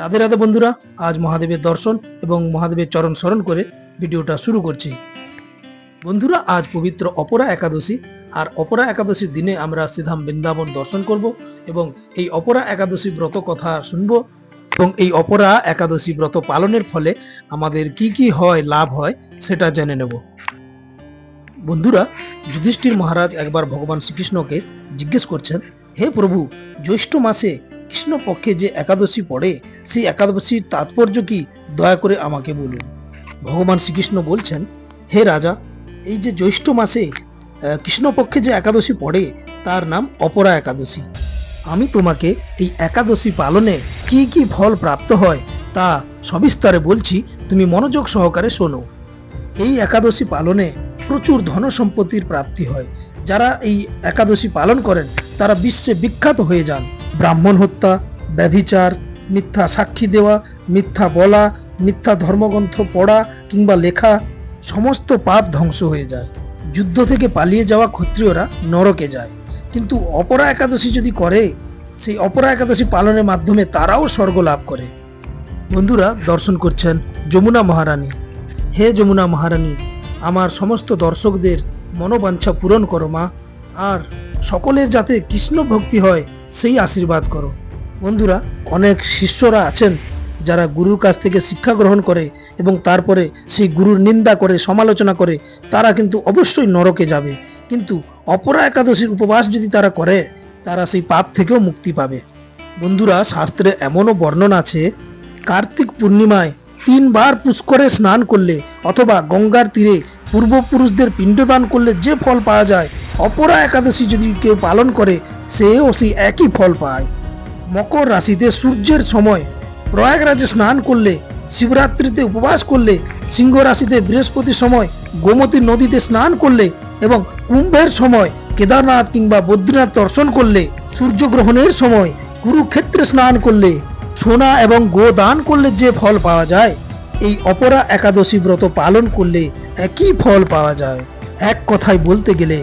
রাধে রাধে বন্ধুরা, আজ মহাদেবের দর্শন এবং মহাদেবের চরণ স্মরণ করে ভিডিওটা শুরু করছি। বন্ধুরা, আজ পবিত্র অপরা একাদশী, আর অপরা একাদশীর দিনে আমরা শ্রীধাম বৃন্দাবন দর্শন করব এবং এই অপরা একাদশী ব্রত কথা শুনব এবং এই অপরা একাদশী ব্রত পালনের ফলে আমাদের কি কি হয়, লাভ হয়, সেটা জেনে নেব। বন্ধুরা, যুধিষ্ঠির মহারাজ একবার ভগবান শ্রীকৃষ্ণকে জিজ্ঞেস করছেন, হে প্রভু, জ্যৈষ্ঠ মাসে কৃষ্ণ পক্ষে যে একাদশী পড়ে, সেই একাদশীর তাৎপর্য কি? দয়া করে আমাকে বলুন। ভগবান শ্রীকৃষ্ণ বলছেন, হে রাজা, এই যে জ্যৈষ্ঠ মাসে কৃষ্ণপক্ষে যে একাদশী পড়ে, তার নাম অপরা একাদশী। আমি তোমাকে এই একাদশী পালনে কি কি ফল প্রাপ্ত হয়, তা সবিস্তারে বলছি, তুমি মনোযোগ সহকারে শোনো। এই একাদশী পালনে প্রচুর ধন সম্পত্তির প্রাপ্তি হয়। যারা এই একাদশী পালন করেন, তারা বিশ্বে বিখ্যাত হয়ে যান। ব্রাহ্মণ হত্যা, ব্যভিচার, মিথ্যা সাক্ষী দেওয়া, মিথ্যা বলা, মিথ্যা ধর্মগ্রন্থ পড়া কিংবা লেখা, সমস্ত পাপ ধ্বংস হয়ে যায়। যুদ্ধ থেকে পালিয়ে যাওয়া ক্ষত্রিয়রা নরকে যায়। কিন্তু অপরা একাদশী যদি করে, সেই অপরা একাদশী পালনের মাধ্যমে তারাও স্বর্গ লাভ করে। বন্ধুরা, দর্শন করছেন যমুনা মহারানী। হে যমুনা মহারানী, আমার সমস্ত দর্শকদের মনোবাঞ্ছা পূরণ করো মা। আর সকলের যাতে কৃষ্ণ ভক্তি হয় সেই আশীর্বাদ করো। বন্ধুরা, অনেক শিষ্যরা আছেন যারা গুরুর কাছ থেকে শিক্ষা গ্রহণ করে এবং তারপরে সেই গুরুর নিন্দা করে, সমালোচনা করে, তারা কিন্তু অবশ্যই নরকে যাবে। কিন্তু অপরা একাদশীর উপবাস যদি তারা করে, তারা সেই পাপ থেকেও মুক্তি পাবে। বন্ধুরা, শাস্ত্রে এমনও বর্ণনা আছে, কার্তিক পূর্ণিমায় তিনবার পুষ্করে স্নান করলে অথবা গঙ্গার তীরে পূর্বপুরুষদের পিণ্ডদান করলে যে ফল পাওয়া যায়, অপরা একাদশী যদি কেউ পালন করে, সেও সেই একই ফল পায়। মকর রাশিতে সূর্যের সময় প্রয়াগরাজে স্নান করলে, শিবরাত্রিতে উপবাস করলে, সিংহ রাশিতে বৃহস্পতির সময় গোমতী নদীতে স্নান করলে এবং কুম্ভের সময় কেদারনাথ কিংবা বদ্রীনাথ দর্শন করলে, সূর্যগ্রহণের সময় কুরুক্ষেত্রে স্নান করলে, সোনা এবং গো দান করলে যে ফল পাওয়া যায়। এই অপরা একাদশী ব্রত পালন করলে একই ফল পাওয়া যায়। এক কথায় বলতে গেলে,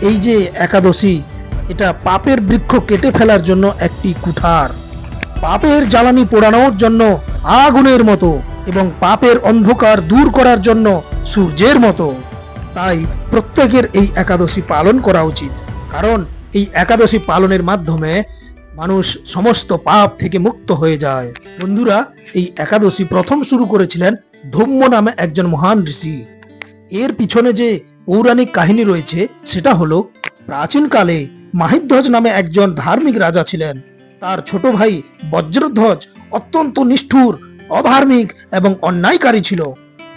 এই যে একাদশী, এটা পাপের বৃক্ষ কেটে ফেলার জন্য একটি কুঠার। পাপের জ্বালানি পোড়ানোর জন্য আগুনের মতো এবং পাপের অন্ধকার দূর করার জন্য সূর্যের মতো। তাই প্রত্যেকের এই একাদশী পালন করা উচিত। কারণ এই একাদশী পালনের মাধ্যমে মানুষ সমস্ত পাপ থেকে মুক্ত হয়ে যায়। বন্ধুরা, এই একাদশী প্রথম শুরু করেছিলেন ধম্ম নামে একজন মহান ঋষি। এর পিছনে যে পৌরাণিক কাহিনী রয়েছে, সেটা হলো প্রাচীনকালে মাহিধ্বজ নামে একজন ধার্মিক রাজা ছিলেন। তার ছোট ভাই বজ্রধ্বজ অত্যন্ত নিষ্ঠুর, অধার্মিক এবং অন্যায়কারী ছিল।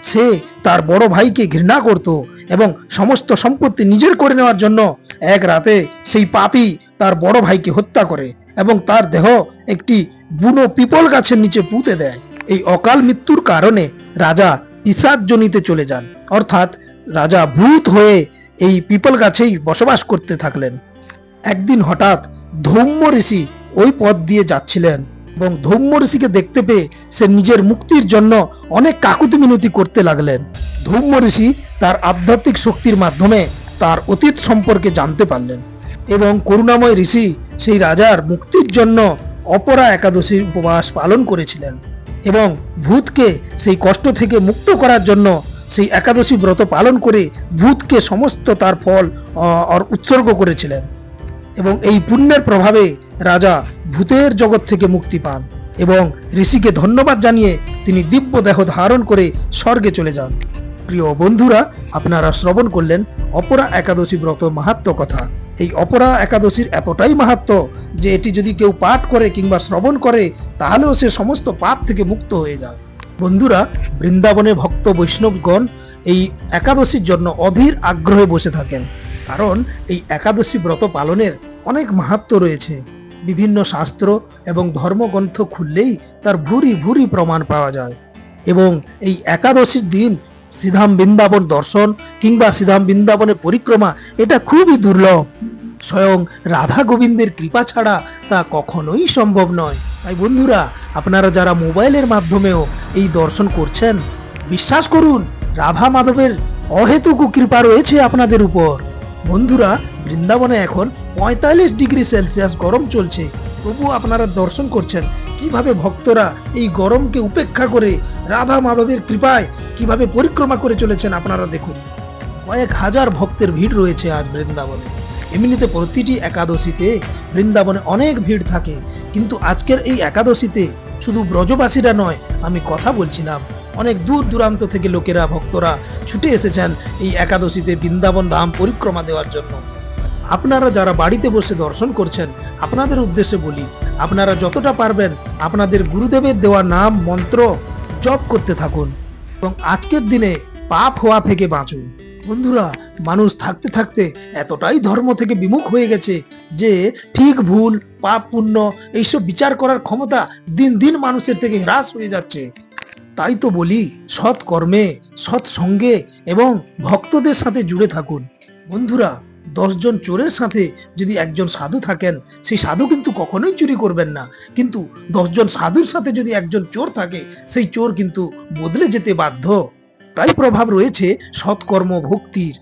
সে তার বড় ভাইকে ঘৃণা করত এবং সমস্ত সম্পত্তি নিজের করে নেওয়ার জন্য এক রাতে সেই পাপী তার বড় ভাইকে হত্যা করে এবং তার দেহ একটি বুনো পিপল গাছের নিচে পুঁতে দেয়। এই অকাল মৃত্যুর কারণে রাজা পিসাদ জনিতে চলে যান। অর্থাৎ রাজা ভূত হয়ে এই পিপল গাছেই বসবাস করতে থাকলেন। একদিন হঠাৎ ধৌম্য ঋষি ওই পথ দিয়ে যাচ্ছিলেন এবং ধৌম্য ঋষিকে দেখতে পেয়ে সে নিজের মুক্তির জন্য অনেক কাকুতি মিনতি করতে লাগলেন। ধৌম্য ঋষি তার আধ্যাত্মিক শক্তির মাধ্যমে তার অতীত সম্পর্কে জানতে পারলেন এবং করুণাময় ঋষি সেই রাজার মুক্তির জন্য অপরা একাদশীর উপবাস পালন করেছিলেন এবং ভূতকে সেই কষ্ট থেকে মুক্ত করার জন্য সেই একাদশী ব্রত পালন করে ভূতকে সমস্ত তার ফল উৎসর্গ করেছিলেন এবং এই পুণ্যের প্রভাবে রাজা ভূতের জগৎ থেকে মুক্তি পান এবং ঋষিকে ধন্যবাদ জানিয়ে তিনি দিব্য দেহ ধারণ করে স্বর্গে চলে যান। প্রিয় বন্ধুরা, আপনারা শ্রবণ করলেন অপরা একাদশী ব্রত মাহাত্ম কথা। এই অপরা একাদশীর এতটাই মাহাত্ম যে এটি যদি কেউ পাঠ করে কিংবা শ্রবণ করে, তাহলেও সে সমস্ত পাপ থেকে মুক্ত হয়ে যায়। বন্ধুরা, বৃন্দাবনে ভক্ত বৈষ্ণবগণ এই একাদশীর জন্য অধীর আগ্রহে বসে থাকেন। কারণ এই একাদশী ব্রত পালনের অনেক মাহাত্ম রয়েছে। বিভিন্ন শাস্ত্র এবং ধর্মগ্রন্থ খুললেই তার ভুরি ভুরি প্রমাণ পাওয়া যায়। এবং এই একাদশীর দিন শ্রীধাম বৃন্দাবন দর্শন কিংবা শ্রীধাম বৃন্দাবনের পরিক্রমা, এটা খুবই দুর্লভ। স্বয়ং রাধা গোবিন্দের কৃপা ছাড়া তা কখনোই সম্ভব নয়। তাই বন্ধুরা, আপনারা যারা মোবাইলের মাধ্যমেও এই দর্শন করছেন, বিশ্বাস করুন, রাধা মাধবের অহেতুক কৃপা রয়েছে আপনাদের উপর। বন্ধুরা, বৃন্দাবনে এখন পঁয়তাল্লিশ ডিগ্রি সেলসিয়াস গরম চলছে। তবু আপনারা দর্শন করছেন। কীভাবে ভক্তরা এই গরমকে উপেক্ষা করে রাধা মাধবের কৃপায় কীভাবে পরিক্রমা করে চলেছেন আপনারা দেখুন। কয়েক হাজার ভক্তের ভিড় রয়েছে আজ বৃন্দাবনে। এমনিতে প্রতিটি একাদশীতে বৃন্দাবনে অনেক ভিড় থাকে, কিন্তু আজকের এই একাদশীতে শুধু ব্রজবাসীরা নয়, আমি কথা বলছিলাম, অনেক দূর দূরান্ত থেকে লোকেরা, ভক্তরা ছুটে এসেছেন এই একাদশীতে বৃন্দাবন ধাম পরিক্রমা দেওয়ার জন্য। আপনারা যারা বাড়িতে বসে দর্শন করছেন, আপনাদের উদ্দেশ্যে বলি, আপনারা যতটা পারবেন আপনাদের গুরুদেবের দেওয়া নাম, মন্ত্র জপ করতে থাকুন এবং আজকের দিনে পাপ হওয়া থেকে বাঁচুন। বন্ধুরা, মানুষ থাকতে থাকতে এতটাই ধর্ম থেকে বিমুখ হয়ে গেছে যে ঠিক ভুল, পাপ পুণ্য এইসব বিচার করার ক্ষমতা দিন দিন মানুষের থেকে হ্রাস হয়ে যাচ্ছে। তাই তো বলি সৎ কর্মে সৎ সঙ্গে এবং ভক্তদের সাথে জুড়ে থাকুন। বন্ধুরা দশজন চোরের সাথে যদি একজন সাধু থাকেন, সেই সাধু কিন্তু কখনোই চুরি করবেন না। কিন্তু দশজন সাধুর সাথে যদি একজন চোর থাকে, সেই চোর কিন্তু বদলে যেতে বাধ্য। তাই প্রভাব রয়েছে সৎকর্ম ভক্তির।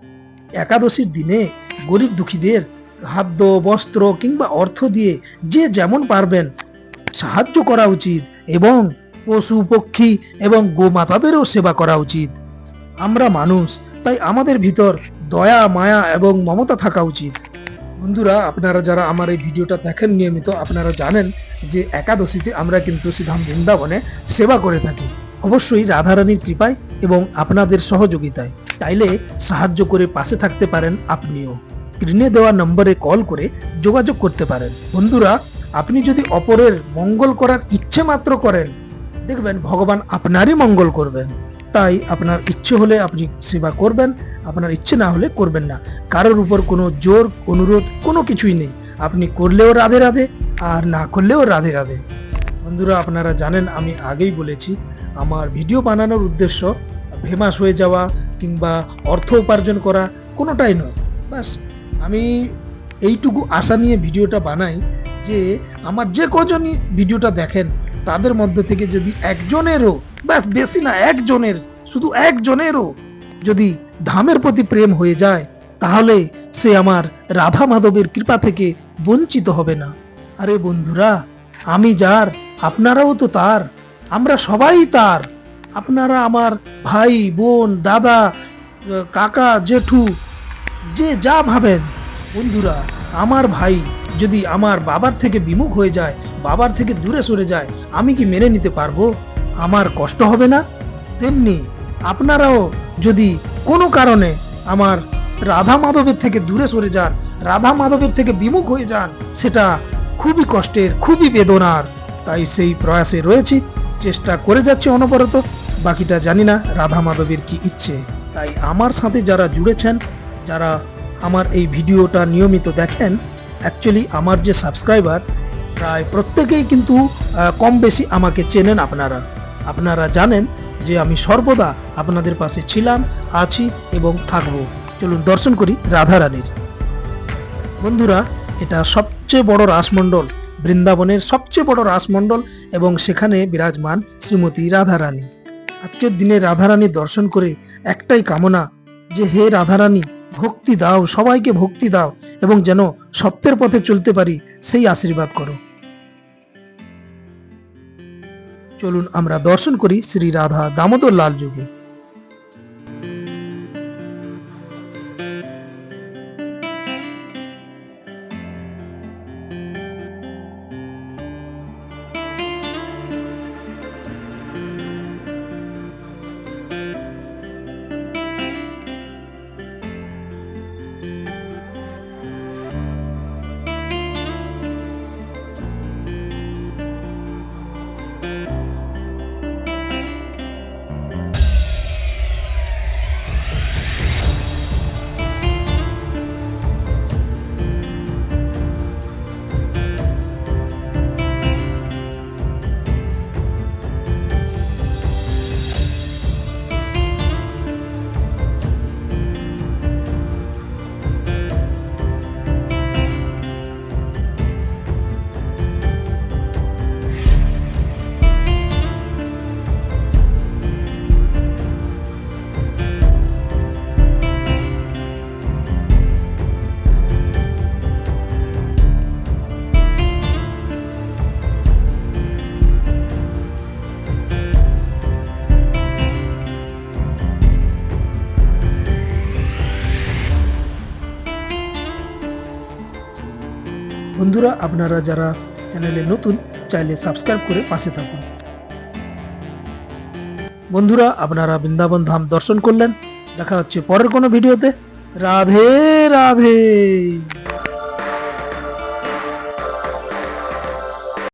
একাদশীর দিনে গরিব দুঃখীদের খাদ্য, বস্ত্র কিংবা অর্থ দিয়ে যে যেমন পারবেন, সাহায্য করা উচিত এবং পশু, পক্ষী এবং গোমাতাদেরও সেবা করা উচিত। আমরা মানুষ তাই আমাদের ভিতর দয়া, মায়া এবং মমতা থাকা উচিত। বন্ধুরা, আপনারা যারা আমার এই ভিডিওটা দেখেন নিয়মিত, আপনারা জানেন যে একাদশীতে আমরা কিন্তু শ্রীধাম বৃন্দাবনে সেবা করে থাকি। অবশ্যই রাধারানীর কৃপায় এবং আপনাদের সহযোগিতায়। চাইলে সাহায্য করে পাশে থাকতে পারেন আপনিও। স্ক্রিনে দেওয়া নম্বরে কল করে যোগাযোগ করতে পারেন। বন্ধুরা, আপনি যদি অপরের মঙ্গল করার ইচ্ছে মাত্র করেন, দেখবেন ভগবান আপনারই মঙ্গল করবেন। তাই আপনার ইচ্ছে হলে আপনি সেবা করবেন, আপনার ইচ্ছে না হলে করবেন না। কারোর উপর কোনো জোর, অনুরোধ, কোনো কিছুই নেই। আপনি করলেও রাধে রাধে, আর না করলেও রাধে রাধে। বন্ধুরা, আপনারা জানেন, আমি আগেই বলেছি, আমার ভিডিও বানানোর উদ্দেশ্য ফেমাস হয়ে যাওয়া কিংবা অর্থ উপার্জন করা কোনোটাই নয়। বাস, আমি এইটুকু আশা নিয়ে ভিডিওটা বানাই যে, আমার যে কজনই ভিডিওটা দেখেন, তাদের মধ্যে থেকে যদি একজনেরও ব্যাস, বেশি না, একজনের, শুধু একজনেরও যদি ধামের প্রতি প্রেম হয়ে যায়, তাহলে সে আমার রাধা মাধবের কৃপা থেকে বঞ্চিত হবে না। আরে বন্ধুরা, আমি যার, আপনারাও তো তার, আমরা সবাই তার। আপনারা আমার ভাই, বোন, দাদা, কাকা, জেঠু, যে যা ভাবেন। বন্ধুরা, আমার ভাই যদি আমার বাবার থেকে বিমুখ হয়ে যায়, বাবার থেকে দূরে সরে যায়, আমি কি মেনে নিতে পারব? আমার কষ্ট হবে না? তেমনি আপনারাও যদি কোনো কারণে আমার রাধা মাধবের থেকে দূরে সরে যান, রাধা মাধবের থেকে বিমুখ হয়ে যান, সেটা খুবই কষ্টের, খুবই বেদনার। তাই সেই প্রয়াসে রয়েছি, চেষ্টা করে যাচ্ছি অনবরত। বাকিটা জানি না রাধা মাধবের কি ইচ্ছে। তাই আমার সাথে যারা জুড়েছেন, যারা আমার এই ভিডিওটা নিয়মিত দেখেন অ্যাকচুয়ালি আমার যে সাবস্ক্রাইবার প্রায় প্রত্যেকেই কিন্তু কম বেশি আমাকে চেনেন আপনারা। আপনারা জানেন যে আমি সর্বদা আপনাদের পাশে ছিলাম, আছি এবং থাকব। চলুন দর্শন করি রাধা রানীর। বন্ধুরা, এটা সবচেয়ে বড় রাসমণ্ডল, বৃন্দাবনের সবচেয়ে বড় রাসমণ্ডল এবং সেখানে বিরাজমান শ্রীমতী রাধারানী আজকের দিনে রাধারানী দর্শন করে একটাই কামনা যে, হে রাধারানী ভক্তি দাও, সবাইকে ভক্তি দাও এবং যেন সত্যের পথে চলতে পারি, সেই আশীর্বাদ করো। চলুন আমরা দর্শন করি শ্রী রাধা দামোদর লাল যুগে। বন্ধুরা, আপনারা যারা চ্যানেলে নতুন, চাইলে সাবস্ক্রাইব করে পাশে থাকুন। বন্ধুরা, আপনারা বৃন্দাবন ধাম দর্শন করলেন। দেখা হচ্ছে পরের কোনো ভিডিওতে। রাধে রাধে!